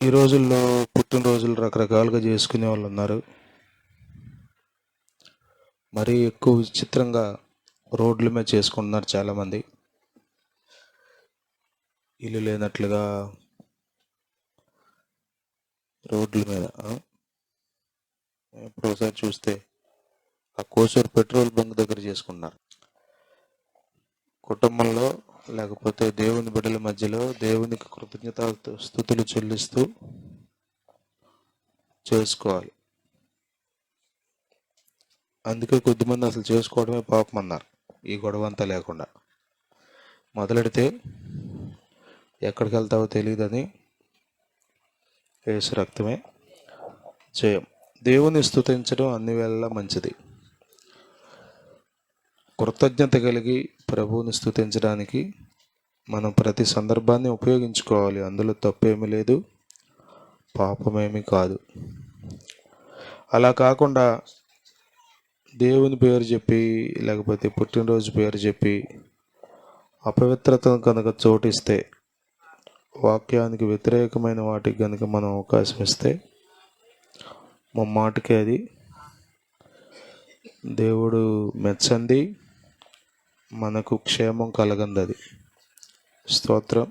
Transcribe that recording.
ఈ రోజుల్లో పుట్టినరోజులు రకరకాలుగా చేసుకునే వాళ్ళు ఉన్నారు. మరీ ఎక్కువ విచిత్రంగా రోడ్ల మీద చేసుకుంటున్నారు చాలామంది. ఇల్లు లేనట్లుగా రోడ్ల మీద ఇప్పుడు ఒకసారి చూస్తే ఆ కోసూరు పెట్రోల్ బంక్ దగ్గర చేసుకున్నారు కుటుంబంలో లేకపోతే దేవుని బిడ్డల మధ్యలో దేవునికి కృతజ్ఞత స్థుతులు చెల్లిస్తూ చేసుకోవాలి. అందుకే కొద్దిమంది అసలు చేసుకోవడమే పాపం అన్నారు ఈ గొడవ అంతా లేకుండా. మొదలెడితే ఎక్కడికి వెళ్తావో తెలియదని వేసు రక్తమే చేయం దేవుని స్థుతించడం అన్ని వేళలా మంచిది. కృతజ్ఞత కలిగి ప్రభువుని స్తుతించడానికి మనం ప్రతి సందర్భాన్ని ఉపయోగించుకోవాలి. అందులో తప్పేమీ లేదు పాపమేమీ కాదు. అలా కాకుండా దేవుని పేరు చెప్పి లేకపోతే పుట్టినరోజు పేరు చెప్పి అపవిత్రతను కనుక చోటిస్తే వాక్యానికి వ్యతిరేకమైన వాటికి కనుక మనం అవకాశం ఇస్తే మా మాటికి అది. దేవుడు మెచ్చంది. మనకు క్షేమం కలగందది. స్తోత్రం.